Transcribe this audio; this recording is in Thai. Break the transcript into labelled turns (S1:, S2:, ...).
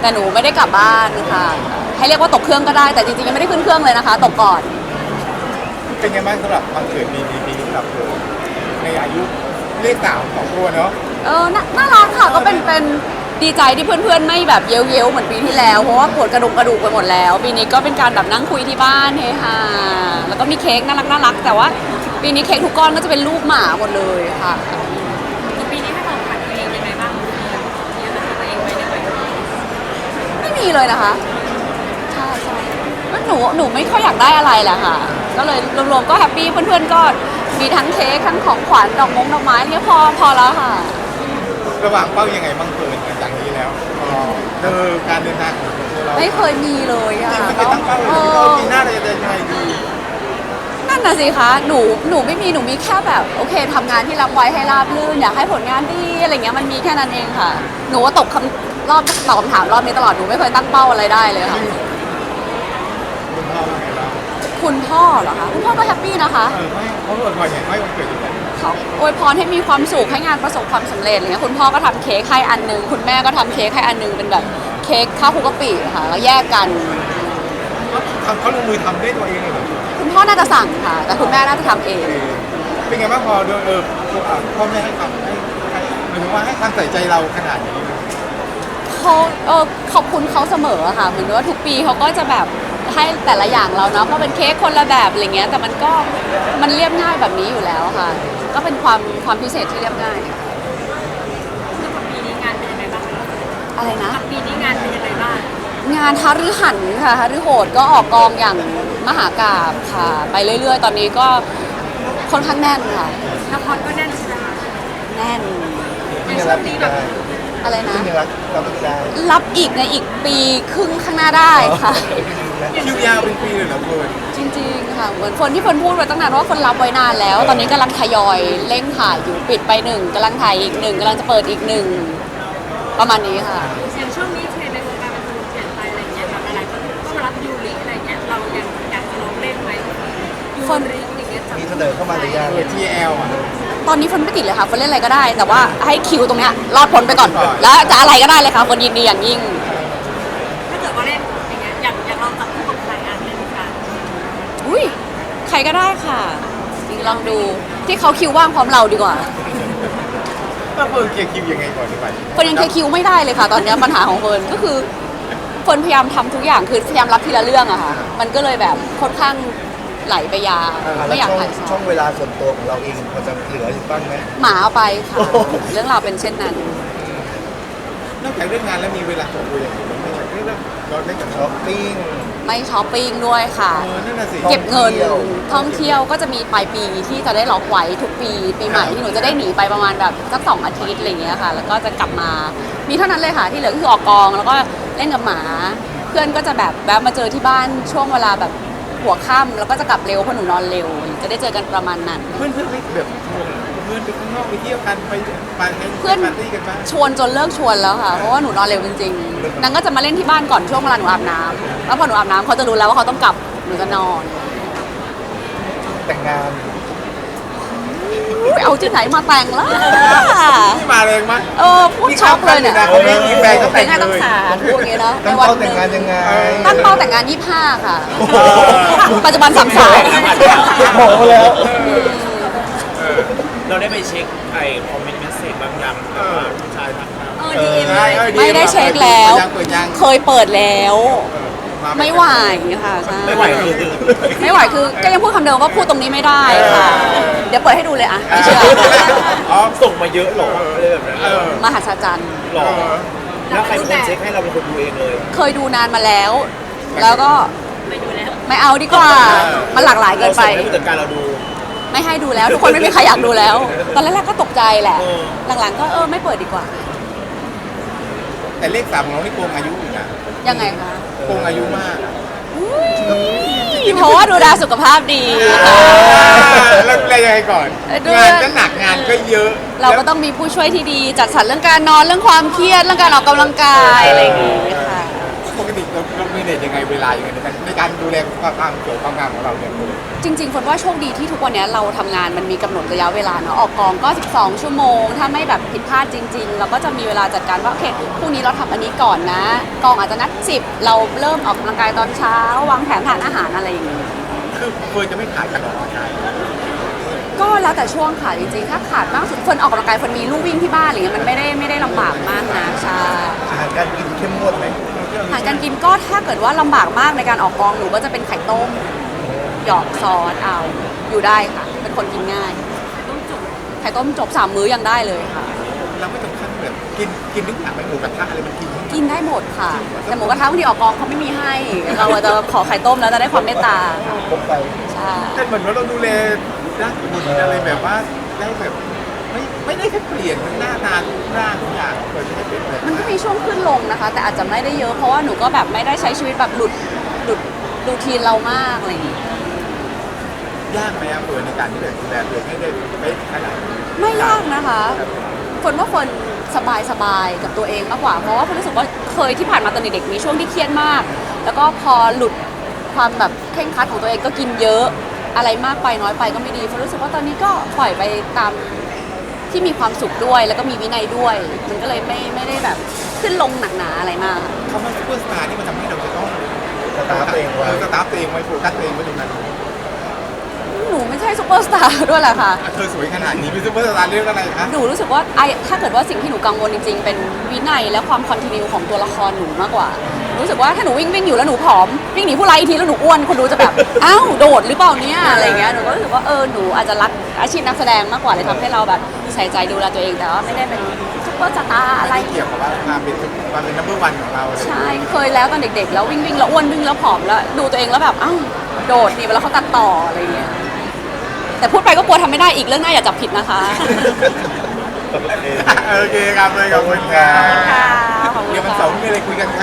S1: แต่หนูไม่ได้กลับบ้านค่ะ ให้เรียกว่าตกเครื่องก็ได้แต่จริงๆยังไม่ได้ขึ้นเครื่องเลยนะคะ ตกก่อน
S2: เป็นไงบ้างสำหรับวันเกิดปีนี้ปีนี้สำหรับเธอในอายุเลขสามของตัวเนาะ
S1: เออน่าน่ารักค่ะก็เป็นเป็นดีใจที่เพื่อนๆ ไม่แบบเย้ยวๆเหมือนปีที่แล้ว เพราะว่าปวดกระดูกกระดูกไปหมดแล้ว ปีนี้ก็เป็นการแบบนั่งคุยที่บ้านเฮฮาแล้วก็มีเค้กน่ารักน่ารักแต่ว่า ปีนี้เค้กทุกก้อนก็จะเป็นรูปหมาหมดเลยค่ะ
S3: ปีนี้ให้ของขวัญตัวเองยังไงบ้างมีอะไรให้ตัวเองไหมในวัยนี้
S1: ไม่มี เลยนะคะใช่ใช่แล้วหนูหนูไม่ค่อยอยากได้อะไรแหละค่ะ ก็เลยรวมๆก็แฮปปี้เพื่อนๆก็มีทั้งเค้กทั้งของขวัญดอกมงดอกไม้เนี่ยพอพอแล้วค่ะ
S2: ระหว่างเป้ายังไงบ้างเกินหลังจากนี้แล้วเออการเดินทางของตัวเรา
S1: ไม่เคยมีเลยอะ
S2: ไม่เคยตั้งเป้าเลย
S1: เอ
S2: เรา
S1: อ
S2: ปีหน้าเราจะเดินยังไงดี
S1: นั่นน่ะสิคะหนูหนูไม่มีหนูมีแค่แบบโอเคทำงานที่รับไว้ให้ราบรื่นอยากให้ผลงานดีอะไรเงี้ยมันมีแค่นั้นเองค่ะ หนูว่าตกคำ รอบตอบคำถามรอบนี้ตลอดหนูไม่เคยตั้งเป้าอะไรได้เลยค่ะ
S2: คุณพ่อว่าไงบ้าง
S1: คุณพ่อเหรอคะคุณพ่อก็แฮปปี้นะคะ
S2: เออไม่เขาอวยพรอย่างไม่วันเกิดอยู่แล้ว
S1: เขาอวยพรให้มีความสุขให้งานประสบความสำเร็จอะไรเงี้ยคุณพ่อก็ทำเค้กให้อันหนึง คุณแม่ก็ทำเค้กให้อันหนึงเป็นแบบเค้กข้าวคลุกกะปิค่ะแล้วแยกกัน
S2: ทำเขาลงมือทำด้วยตัวเองเลยเหรอ
S1: คุณพ่อน่าจะสั่งค่ะ แต่คุณแม่น่าจะทำเอง
S2: เออเป็นไงบ้างพอโดนเออพ่อแม่ให้ความให้ให้หมายถึงว่าให้ความใส่ใจเราขนาดนี้
S1: เขาเออขอบคุณเขาเสมอค่ะเหมือนว่าทุกปีเขาก็จะแบบให้แต่ละอย่างเราเนาะเพราะเป็นเค้กคนละแบบอะไรเงี้ยแต่มันก็มันเรียบง่ายแบบนี้อยู่แล้วค่ะ ก็เป็นความความพิเศษที่เรียบง่าย
S3: สำหรับปีนี้งานเป็นยังไงบ้างคะ
S1: อะไรนะ
S3: ปีนี้งานเป็นยังไงบ้าง
S1: งานฮารือหันค่ะฮารือโหดก็ออกกองอย่างมหากาบค่ะ ไปเรื่อยๆ ตอนนี้ก็ค่อนข้างแน่นค่ะ
S3: ละครก็แน่นใช่ไหมคะ
S1: แน่น
S3: ในช่วงนี้แบบ
S1: อะไรนะ
S4: ซึ่งยังรักเราก็ได้
S1: รับอีกในอีกปีครึ่งข้างหน้าได้ค่ะ
S2: คิวยาวเป็นปีเลยเหรอเฟิร์น
S1: จริงๆค่ะเหมือนคนที่คนพูดไว้ตั้งนานว่าคนรับไว้นานแล้ว ตอนนี้กำลังทยอยเร่งถ่ายอยู่ปิดไปหนึ่งกำลังถ่ายอีกหนึ่งกำลังจะเปิดอีกหนึ่งประมาณนี้ค่ะ
S3: อย่างช่วงนี้เทรนด์ในวงการบันเทิงเปลี่ยนไปอะไรเงี้ยแบบหลายๆคนก็มารับยูริอะไรเงี้ยเรายังอยากจะลองเล่นไหมยู
S1: คน
S3: ริอย่างเงี้ย
S4: มีเสนอเข้ามาหรือยัง
S2: เออทีเอลอะ
S1: ตอนนี้คนไม่ติดเลยค่ะคนเล่นอะไรก็ได้ แต่ว่าให้คิวตรงเนี้ยรอดพ้นไปก่อน
S2: ก่อน
S1: แล้วจะอะไรก็ได้เลยค่ะคนยินดีอย่างยิ่ง
S3: ถ้าเกิดว่าเล่นอย่างเงี้ยอยากอยากลองจับคู่กับใครงานเล่นกัน
S1: อุ้ยใครก็ได้ค่ะจริงลองดูที่เขาคิวว่างพร้อมเราดีกว่า
S2: ต้องเฟิร์นเคลียร์คิวยังไงก่อนดีกว่า
S1: เฟิร์นยังเคลียร์คิวไม่ได้เลยค่ะ ตอนเนี้ยปัญหาของเฟิร์นก็คือเฟิร์นพยายามทำทุกอย่างคือพยายามรับทีละเรื่องอะค่ะ มันก็เลยแบบค่อนข้าง ไหลไปยาว
S4: อ่า
S1: ไม่
S4: แล้ว
S1: อยาก
S4: ช่อง
S1: ถ่ายซ้
S4: ช่
S1: อ
S4: องงเวลาส่วนตัวของเราเองพอจะเหลืออยู่บ้างไหม
S1: หมาเอาไปค่ะ
S4: โอ้โห
S1: เรื่องราวเป็นเช่นนั้น
S2: นอกจากเรื่องงานแล้วมีเวลาส่วนตัวอย่างอื่นบ้างไหมเรื่องเราเล่นกับ
S4: ช้
S2: เขา
S4: อปปิ้ง
S1: ไม่ช้อปปิ้งด้วยค่ะ
S2: เออนั่นน่ะสิ
S1: เก็บเงิน
S4: ท่องเที่ยว
S1: ท่องเที่ยวก็จะมีปลายปีที่จะได้ล็อกไว้ทุกปี ปีใหม่ที่หนูจะได้หนีไปประมาณแบบสักสองอาทิตย์อะไรอย่างเงี้ยค่ะ แล้วก็จะกลับมา มีเท่านั้นเลยค่ะ ที่เหลือก็คือออกกองแล้วก็เล่นกับหมา เพื่อนก็จะแบบแวะมาเจอที่บ้านช่วงเวลาแบบ หัวค่ำแล้วก็จะกลับเร็วเพราะหนูนอนเร็ว จะได้เจอกันประมาณนั้น
S2: เพื่อนเพื่อนไม่แบบชวนเพื่อนไปข้างนอกไปเที่ยวกันไปไปให้
S1: เพื่อน
S2: ปาร์ตี้กันบ้าง
S1: ชวนจนเลิกชวนแล้วค่ะ เพราะว่าหนูนอนเร็วจริงๆนางก็จะมาเล่นที่บ้านก่อนช่วงเวลาหนูอาบน้ำแล้วพอหนูอาบน้ำเขาจะรู้แล้วว่าเขาต้องกลับหนูจะนอน
S4: แต่งงาน
S1: อุ๊ยเอาที่ไหนมาแต่งล่ะ
S2: นี่มาแรงมาก
S1: เออพูดช็อกเลยเนี่ย
S2: เขาไม่มีแฟนก็แต่ง
S1: งาน
S2: เล
S1: ต้อง
S2: ย
S1: สารพูดอย่างเงี้ยเนาะ
S4: ตั้ง
S1: วั
S4: เป้า
S1: ห
S4: แต่งงานยังไง
S1: ตั้งเป้าแต่งงาน25ค่ะ
S4: โอ้โห
S1: ปัจจุบันสามสาย
S4: บอกมาแล้ว
S5: เราได้ไปเช็คไอ้คอมเมนต์เมสเซจบางอย่างว่าผู้ชายทักมา
S3: เออดีเอ็ม
S2: ใช่ออ
S1: ไม่ได้เช็คแล้ว
S2: เปิดยัง
S1: เคยเปิดแล้ว
S2: เปิดยัง
S1: ไม่ไหวค่ะใช่
S5: ไม่ไหวคือ
S1: ไม่ไหวคือก็ยังพูดคำเดิมว่าพูดตรงนี้ไม่ได้ค่ะ เดี๋ยวเปิดให้ดูเลยอะไม่เชื่อ
S2: อ๋อ
S5: ส่งมาเยอะเหรออะไรแบบนั้น
S2: เออ
S1: มหัศจรรย์
S5: หรอแล้วใครเป็นคนเช็คให้เราเป็นคนดูเองเลย
S1: เคยดูนานมาแล้ว แล้วก็
S3: ไปดูแล้ว
S1: ไม่เอาดีกว่า มันหลากหลายเกินไป
S5: ราส่งให้ผู้จัดการเราดู
S1: ไม่ให้ดูแล้ว ทุกคนไม่มีใครอยากดูแล้ว ตอนแรกๆก็ตกใจแหละ
S5: เออ
S1: หลังๆก็เออไม่เปิดดีกว่า
S2: แต่เลขสามของเรานี่โกงอายุอยู่นะ
S1: ยังไงคะ
S2: โกงอายุมาก
S1: เพราะว่าดูแลสุขภาพดี
S2: แล้วอะไรยังไงก่อน
S1: เออด้วย
S2: งานก็หนักงานก็เยอะ
S1: เราก็ต้องมีผู้ช่วยที่ดีจัดสรรเรื่องการนอนเรื่องความเครียดเรื่องการออกกำลังกายอะไรอย่างงี้ค่ะ
S2: ยปกติเราเรามีเน็ตยังไงเวลายังไงในการในการดูแลความงามสวยความงามของเราเนี่ย
S1: จริงๆคนว่าโชคดีที่ทุกวันเนี้ยเราทำงานมันมีกำหนดระยะเวลาเนาะออกกองก็ 12 ชั่วโมง ถ้าไม่แบบผิดพลาดจริง ๆ เราก็จะมีเวลาจัดการว่าโอเคพรุ่งนี้เราทำอันนี้ก่อนนะ กองอาจจะนัด10 เราเริ่มออกกำลังกายตอนเช้า วางแผนทานอาหารอะไรอย่างเงี้ย
S2: คือเฟิร์นจะไม่ขายการออกกำลังกาย
S1: ก็แล้วแต่ช่วงค่ะจริงๆ ถ้าขาดมากสุดคนออกกำลังกายคนมีลู่วิ่งที่บ้านอะไรเงี้ยมันไม่ได้ไม่ได้ลำบากมากนะใช่
S4: อาหารการกินเข้มงวดไหม
S1: อาหาร การกินก็ถ้าเกิดว่าลำบากมากในการออกกองหนูก็จะเป็นไข่ต้ม หยอกซอสเอาอยู่ได้ค่ะ เป็นคนกินง่าย
S3: ต้องจบ
S1: ไข่ต้มจบสามมื้อยังได้เลยค่ะ
S2: เราไม่ต้องขั้นแบบกินกินทุกอย่างไปหมูกระทะอะไรมันกิน
S1: กินได้หมดค่ะ แต่หมูกระทะบางทีออกกองเขาไม่มีให้ เราจะขอไข่ต้มแล้วจะได้ความเมตตา
S4: พกไป
S1: ใช่
S2: แต่เหมือนว่าเราดูแลด้านหุ่นอะไรแบบว่าได้แบบ ไม่ไม่ได้แค่เปลี่ยนทั้งหน้าตาทุกร่างทุกอย่างเฟิร์นไม่ได้เปลี่ยนเลย
S1: มันก็มีช่วงขึ้นลงนะคะ แต่อาจจะไม่ได้เยอะเพราะว่าหนูก็แบบไม่ได้ใช้ชีวิตแบบหลุดหลุดรูทีนเรามากอะไรอย่างงี้
S2: ยากไหมอะเฟิร์นในการที่แบบดูแลตัวเองให้ได้ไม่ขนาดนี้
S1: ไม่ยากนะคะคนว่าคนสบายสบายกับตัวเองมากกว่าเพราะว่าคนรู้สึกว่าเคยที่ผ่านมาตอนเด็กๆมีช่วงที่เครียดมาก แล้วก็พอหลุดความแบบเคร่งครัดของตัวเองก็กินเยอะอะไรมากไปน้อยไปก็ไม่ดีคนรู้สึกว่าตอนนี้ก็ปล่อยไปตาม ที่มีความสุขด้วยแล้วก็มีวินัยด้วย มันก็เลยไม่ไม่ได้แบบขึ้นลงหนักหนาอะไรมาก
S2: คำว่าซูเปอร์สตาร์นี่มันทำให้เราจะต้อง
S4: สตาร์ทตัวเองไว้
S2: สตาร์ทตัวเองไว้โฟกัสตัวเองไว้ตรงนั้น
S1: หนูไม่ใช่ซู เปอร์สตาร์ด้วยแหละค่ะ
S2: เธอสวยขนาดนี้เป็นซูเปอร์สตาร์เรื่องอะไรคะ
S1: หนูรู้สึกว่าไอถ้าเกิดว่าสิ่งที่หนูกังวลจริงๆ เป็นวินัยและความคอนติเนียของตัวละครหนูมากกว่า รู้สึกว่าถ้าหนูวิ่งวิ่งอยู่แล้วหนูผอมวิ่งหนีผู้ร้ายอีกทีแล้วหนูอ้วนคนดูจะแบบ อ้าวโดดหรือเปล่าเนี่ยอะไรเงี้ยหนูก็รู้สึกว่าเออหนูอาจจะรักอาชีพนักแสดงมากกว่าเลยทำให้เราแบบใส่ใจดูแลตัวเองแต่ว่าไม่ได้เป็นซุปเปอร์สตาร์อะไร
S2: ไม่เกี่ยวกับว่าความเป็นความเป็นนัมเบอร์วันของเราเลย
S1: ใช่ เคยแล้วตอนเด็กๆ แล้ววิ่งวิ่งแล้วอ้วนวิ่งแล้วผอมแล้ว ดูตัวเองแล้วแบบ อ้าว โดดนี่เวลาเขาตัดต่ออะไรเงี้ย แต่พูดไปก็กลัวทำไม่ได้อีกเรื่องหน้าอย่าจับผิดนะคะ
S2: โอเคครับเลยขอบคุณครับ
S1: ค่ะ ขอบคุณ
S2: เดี๋ยวมัน
S1: ค่ะ
S2: เสาร์มีอะไรคุยกันครับ